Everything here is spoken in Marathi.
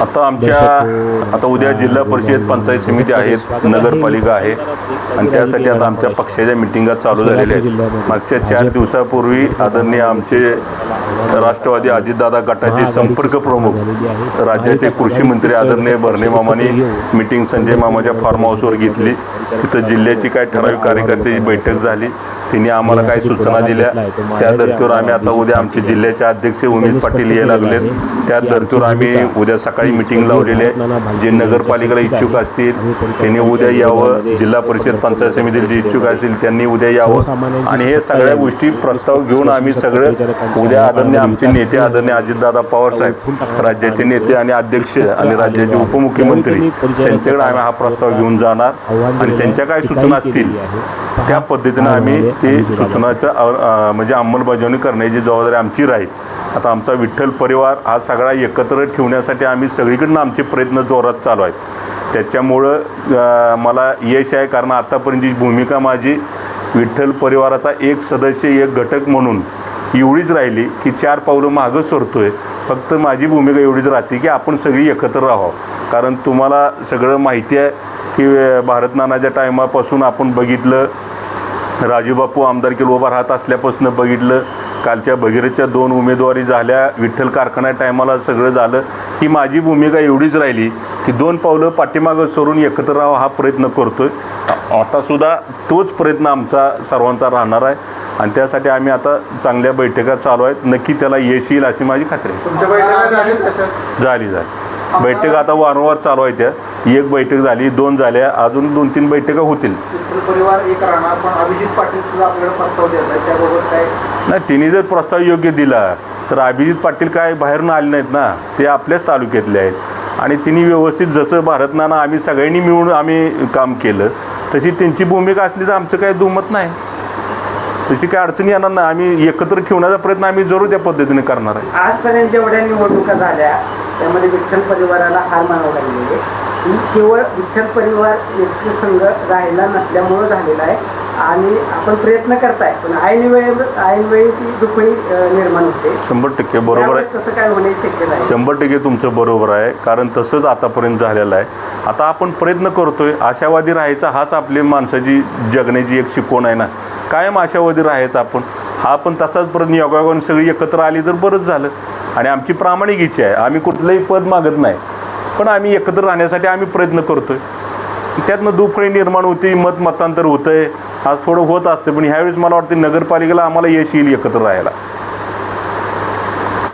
आता आमच्या आता उद्या जिल्हा परिषद पंचायत समिती आहेत नगरपालिका आहे. आणि त्यासाठी आता आमच्या पक्षाच्या मिटिंगा चालू झालेल्या आहेत. मागच्या चार दिवसापूर्वी आदरणीय आमचे राष्ट्रवादी अजितदादा गटाचे संपर्क प्रमुख राज्याचे कृषी मंत्री आदरणीय भरणे मामाने मिटिंग संजय मामाच्या फार्म हाऊसवर घेतली. तिथं जिल्ह्याची काय ठराविक कार्यकर्त्याची बैठक झाली. त्यांनी आम्हाला काही सूचना दिल्या. त्या धर्तीवर आम्ही आता उद्या आमचे जिल्ह्याचे अध्यक्ष उमेश पाटील यायला लागलेत. त्या धर्तीवर आम्ही उद्या सकाळी मिटिंग लावलेली आहे जे नगरपालिकेला इच्छुक असतील त्यांनी उद्या यावं. जिल्हा परिषद पंचायत समितीला जे इच्छुक असतील त्यांनी उद्या यावं. आणि हे सगळ्या गोष्टी प्रस्ताव घेऊन आम्ही सगळं उद्या आदरणीय आमचे नेते आदरणीय अजितदादा पवार साहेब राज्याचे नेते आणि अध्यक्ष आणि राज्याचे उपमुख्यमंत्री त्यांच्याकडे आम्ही हा प्रस्ताव घेऊन जाणार. आणि त्यांच्या काय सूचना असतील त्या पद्धतीनं आम्ही ते सूचनाचा म्हणजे अंमलबजावणी करण्याची जबाबदारी आमची राहील. आता आमचा विठ्ठल परिवार हा सगळा एकत्र ठेवण्यासाठी आम्ही सगळीकडनं आमचे प्रयत्न जोरात चालू आहेत. त्याच्यामुळं मला यश आहे कारण आतापर्यंतची भूमिका माझी विठ्ठल परिवाराचा एक सदस्य एक घटक म्हणून एवढीच राहिली की चार पावलं मागं सरतोय फक्त माझी भूमिका एवढीच राहते की आपण सगळी एकत्र राहावं. कारण तुम्हाला सगळं माहिती आहे की भारतनानाच्या टायमापासून आपण बघितलं राजूबापू आमदारकीला उभा राहत असल्यापासून बघितलं. कालच्या भगीरथच्या दोन उमेदवारी झाल्या. विठ्ठल कारखान्या टायमाला सगळं झालं. ही माझी भूमिका एवढीच राहिली की दोन पावलं पाठीमागं सोडून एकत्र राहावा हा प्रयत्न करतोय. आता सुद्धा तोच प्रयत्न आमचा सर्वांचा राहणार आहे. आणि त्यासाठी आम्ही आता चांगल्या बैठका चालू आहेत. नक्की त्याला यश येईल अशी माझी खात्री आहे. झाली झाली. बैठक आता वारंवार चालू आहे त्या. एक बैठक झाली दोन झाल्या अजून दोन तीन बैठका होतील. विठ्ठल परिवार एक राहणार पण अभिजित पाटील सुद्धा आपल्याला प्रस्ताव देत आहेत त्याबाबत काय? नाही तिने जर प्रस्ताव योग्य दिला तर अभिजित पाटील काय बाहेरून आले नाहीत ना ते आपल्याच तालुक्यातले आहेत. आणि तिने व्यवस्थित जसं भारत नाना आम्ही सगळ्यांनी मिळून आम्ही काम केलं तशी त्यांची भूमिका असली तर आमचं काही दुमत नाही. तशी काही अडचणी येणार नाही. आम्ही एकत्र ठेवण्याचा प्रयत्न आम्ही जरूर त्या पद्धतीने करणार आहे. आजपर्यंत जेवढ्या निवडणुका झाल्या त्यामध्ये विठ्ठल परिवाराला हार मानावं लागलेली. ही केवळ विठ्ठल परिवार एक संघ राहिला नसल्यामुळं झालेला आहे. आणि आपण प्रयत्न करताय पण ऐन वेळेवर ऐन वेळी ती दुखणी निर्माण होते. शंभर टक्के बरोबर आहे. तसं काय होण्याची शक्यता आहे शंभर टक्के तुमचं बरोबर आहे कारण तसंच आतापर्यंत झालेलं आहे. आता आपण प्रयत्न करतोय आशावादी राहायचा हाच आपली माणसाची जगण्याची एक शिकवण आहे ना. कायम आशावादी राहायचं आपण. हा पण तसाच परत योगायोगाने सगळी एकत्र आली तर बरंच झालं. आणि आमची प्रामाणिक इच्छा आहे. आम्ही कुठलंही पद मागत नाही. पण आम्ही एकत्र राहण्यासाठी आम्ही प्रयत्न करतोय. त्यातनं दुफळी निर्माण होती मत मतांतर होतंय. आज थोडं होत असतं पण ह्यावेळेस मला वाटतं नगरपालिकेला आम्हाला यश येईल एकत्र राहायला.